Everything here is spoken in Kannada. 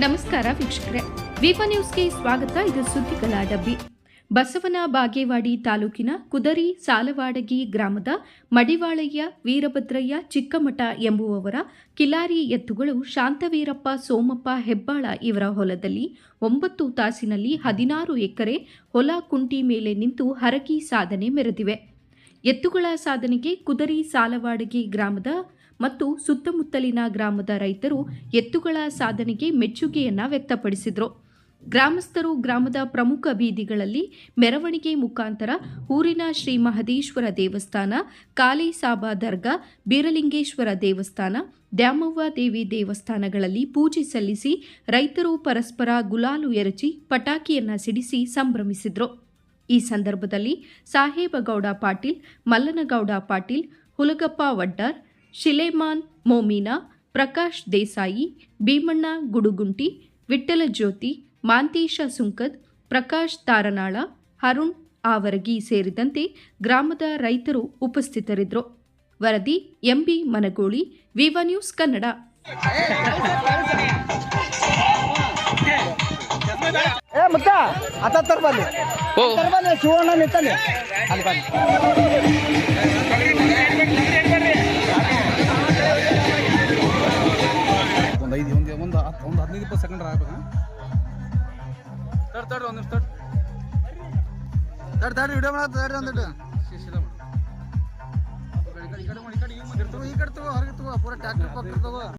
ನಮಸ್ಕಾರ ವೀಕ್ಷಕರೇ. ವಿಪ ನ್ಯೂಸ್ಗೆ ಸ್ವಾಗತ. ಇದು ಸುದ್ದಿಗಳ ಡಬ್ಬಿ. ಬಸವನ ಬಾಗೇವಾಡಿ ತಾಲೂಕಿನ ಕುದರಿ ಸಾಲವಾಡಗಿ ಗ್ರಾಮದ ಮಡಿವಾಳಯ್ಯ ವೀರಭದ್ರಯ್ಯ ಚಿಕ್ಕಮಠ ಎಂಬುವವರ ಕಿಲಾರಿ ಎತ್ತುಗಳು ಶಾಂತವೀರಪ್ಪ ಸೋಮಪ್ಪ ಹೆಬ್ಬಾಳ ಇವರ ಹೊಲದಲ್ಲಿ ಒಂಬತ್ತು ತಾಸಿನಲ್ಲಿ ಹದಿನಾರು ಎಕರೆ ಹೊಲ ಕುಂಟಿ ಮೇಲೆ ನಿಂತು ಹರಕಿ ಸಾಧನೆ ಮೆರೆದಿವೆ. ಎತ್ತುಗಳ ಸಾಧನೆಗೆ ಕುದರಿ ಸಾಲವಾಡಗಿ ಗ್ರಾಮದ ಮತ್ತು ಸುತ್ತಮುತ್ತಲಿನ ಗ್ರಾಮದ ರೈತರು ಎತ್ತುಗಳ ಸಾಧನೆಗೆ ಮೆಚ್ಚುಗೆಯನ್ನು ವ್ಯಕ್ತಪಡಿಸಿದರು. ಗ್ರಾಮಸ್ಥರು ಗ್ರಾಮದ ಪ್ರಮುಖ ಬೀದಿಗಳಲ್ಲಿ ಮೆರವಣಿಗೆ ಮುಖಾಂತರ ಊರಿನ ಶ್ರೀ ಮಹದೇಶ್ವರ ದೇವಸ್ಥಾನ, ಕಾಳಿಸಾಬಾ ದರ್ಗಾ, ಬೀರಲಿಂಗೇಶ್ವರ ದೇವಸ್ಥಾನ, ದ್ಯಾಮವ್ವ ದೇವಿ ದೇವಸ್ಥಾನಗಳಲ್ಲಿ ಪೂಜೆ ಸಲ್ಲಿಸಿ ರೈತರು ಪರಸ್ಪರ ಗುಲಾಲು ಎರಚಿ ಪಟಾಕಿಯನ್ನು ಸಿಡಿಸಿ ಸಂಭ್ರಮಿಸಿದರು. ಈ ಸಂದರ್ಭದಲ್ಲಿ ಸಾಹೇಬಗೌಡ ಪಾಟೀಲ್, ಮಲ್ಲನಗೌಡ ಪಾಟೀಲ್, ಹುಲಗಪ್ಪ ವಡ್ಡಾರ್ ಶಿಲೇಮಾನ್ ಮೋಮೀನಾ ಪ್ರಕಾಶ್ ದೇಸಾಯಿ ಭೀಮಣ್ಣ ಗುಡುಗುಂಟಿ ವಿಠ್ಠಲ ಜ್ಯೋತಿ ಮಾಂತೇಶ ಸುಂಕದ್ ಪ್ರಕಾಶ್ ತಾರನಾಳ ಅರುಣ್ ಆವರಗಿ ಸೇರಿದಂತೆ ಗ್ರಾಮದ ರೈತರು ಉಪಸ್ಥಿತರಿದ್ದರು. ವರದಿ M B Managoli Viva news Kannada. ಏ ಮುತ್ತ ಅತ್ತ ತರ್ಬಲ್ಲಿ ಶಿವಣ್ಣ ನಿಂತಾನೆ. ಅಲ್ಲಿ ಬನ್ನಿ. ಒಂದು ಹದಿನೈದು ಇಪ್ಪತ್ತು ಸೆಕೆಂಡ್ ಆಗ್ಬೇಕು ತಡ್ ತಡ್ರಿ ಒಂದು ತಡ್ ತಡ್ ತಡ್ರಿ ವಿಡಿಯೋ ಮಾಡ ತಡ್ರಿ ಒಂದಿಟ್ಟು ಶಿಶಿಲ ಮಾಡು ಈ ಕಡೆ ಈ ಕಡೆ ಮಾಡಿ ಈ ಕಡೆ ಈ ಕಡೆ ತಗೋ ಹೊರಗೆ ತಗೋ ಪೂರ ಟ್ಯಾಕ್ಟರ್ ಪಕ್ಕ ತಗೋ